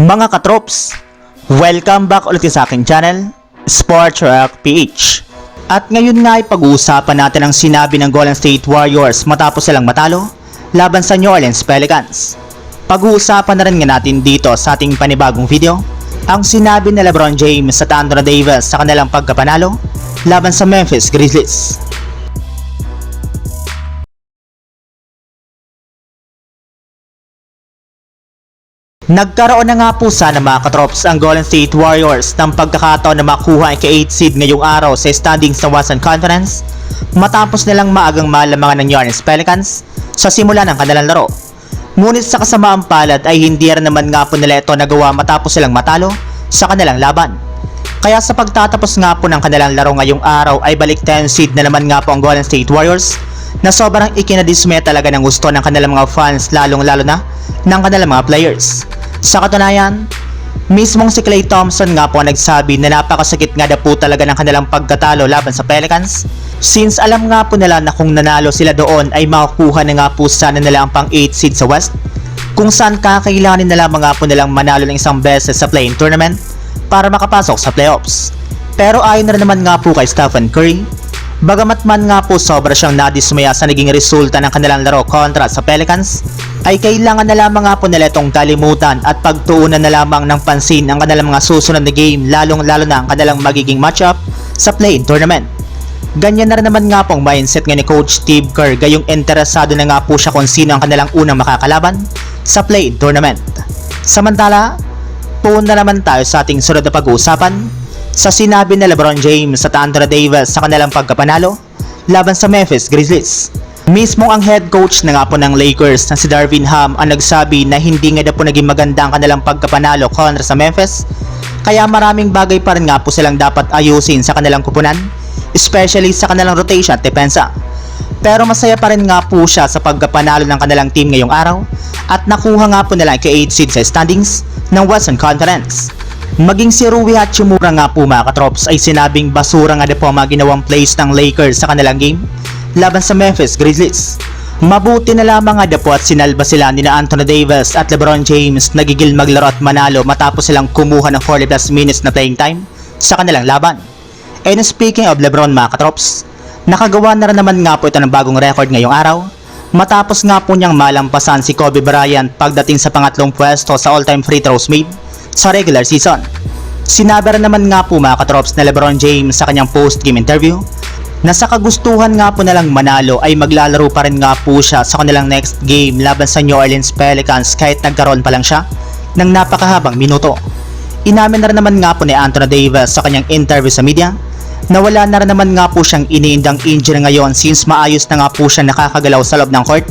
Mga katrops, welcome back ulit sa aking channel, Sports Rock PH. At ngayon nga ay pag-uusapan natin ang sinabi ng Golden State Warriors matapos silang matalo laban sa New Orleans Pelicans. Pag-uusapan na rin nga natin dito sa ating panibagong video ang sinabi ni Lebron James sa Anthony Davis sa kanilang pagkapanalo laban sa Memphis Grizzlies. Nagkaroon na nga po sana mga katrops ang Golden State Warriors ng pagkakataon na makuha ang ka-8 seed ngayong araw sa standings sa Western Conference matapos nilang maagang malamangan ng New Orleans Pelicans sa simula ng kanilang laro. Ngunit sa kasamaang palad ay hindi rin naman nga po nila ito nagawa matapos silang matalo sa kanilang laban. Kaya sa pagtatapos nga po ng kanilang laro ngayong araw ay balik 10 seed na naman nga po ang Golden State Warriors na sobrang ikinadismaya talaga ng gusto ng kanilang mga fans lalong lalo na ng kanilang mga players. Sa katunayan, mismong si Klay Thompson nga po ang nagsabi na napakasakit nga na po talaga ng kanilang pagkatalo laban sa Pelicans since alam nga po nila na kung nanalo sila doon ay makukuha na nga po sana nila ang pang 8 seed sa West kung saan kakailanganin na lamang nga po nilang manalo ng isang beses sa play-in tournament para makapasok sa playoffs. Pero ayon na rin naman nga po kay Stephen Curry, bagamat man nga po sobra siyang nadismaya sa naging resulta ng kanilang laro kontra sa Pelicans, ay kailangan na lamang nga po nila itong kalimutan at pagtuunan na lamang ng pansin ang kanilang mga susunod na game lalong lalo na ang kanilang magiging matchup sa play-in tournament. Ganyan na rin naman nga pong mindset nga ni Coach Steve Kerr gayong interesado na nga po siya kung sino ang kanilang unang makakalaban sa play-in tournament. Samantala, puuna naman tayo sa ating sunod na pag-uusapan sa sinabi ni Lebron James at Anthony Davis sa kanilang pagkapanalo laban sa Memphis Grizzlies. Mismo ang head coach na nga po ng Lakers na si Darvin Ham ang nagsabi na hindi nga na po naging maganda ang kanilang pagkapanalo kontra sa Memphis kaya maraming bagay pa rin nga po silang dapat ayusin sa kanilang kupunan especially sa kanilang rotation at depensa. Pero masaya pa rin nga po siya sa pagkapanalo ng kanilang team ngayong araw at nakuha nga po nila ang ka-8 seed sa standings ng Western Conference. Maging si Rui Hachimura nga po mga katrops ay sinabing basura nga na po ang mga ginawang plays ng Lakers sa kanilang game laban sa Memphis Grizzlies. Mabuti na lamang nga na po at sinalba sila ni na Anthony Davis at LeBron James nagigil maglaro at manalo matapos silang kumuha ng 40 plus minutes na playing time sa kanilang laban. And speaking of LeBron mga katrops, nakagawa na rin naman nga po ito ng bagong record ngayong araw matapos nga po niyang malampasan si Kobe Bryant pagdating sa pangatlong pwesto sa all-time free throws made sa regular season. Sinabi rin naman nga po mga katrops na LeBron James sa kanyang post-game interview na sa kagustuhan nga po nalang manalo ay maglalaro pa rin nga po siya sa kanilang next game laban sa New Orleans Pelicans kahit nagkaroon pa lang siya ng napakahabang minuto. Inamin na rin naman nga po ni Anthony Davis sa kanyang interview sa media na wala na rin naman nga po siyang iniindang injury ngayon since maayos na nga po siya nakakagalaw sa loob ng court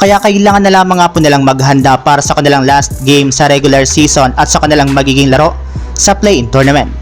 kaya kailangan na lamang nga po nilang maghanda para sa kanilang last game sa regular season at sa kanilang magiging laro sa play-in tournament.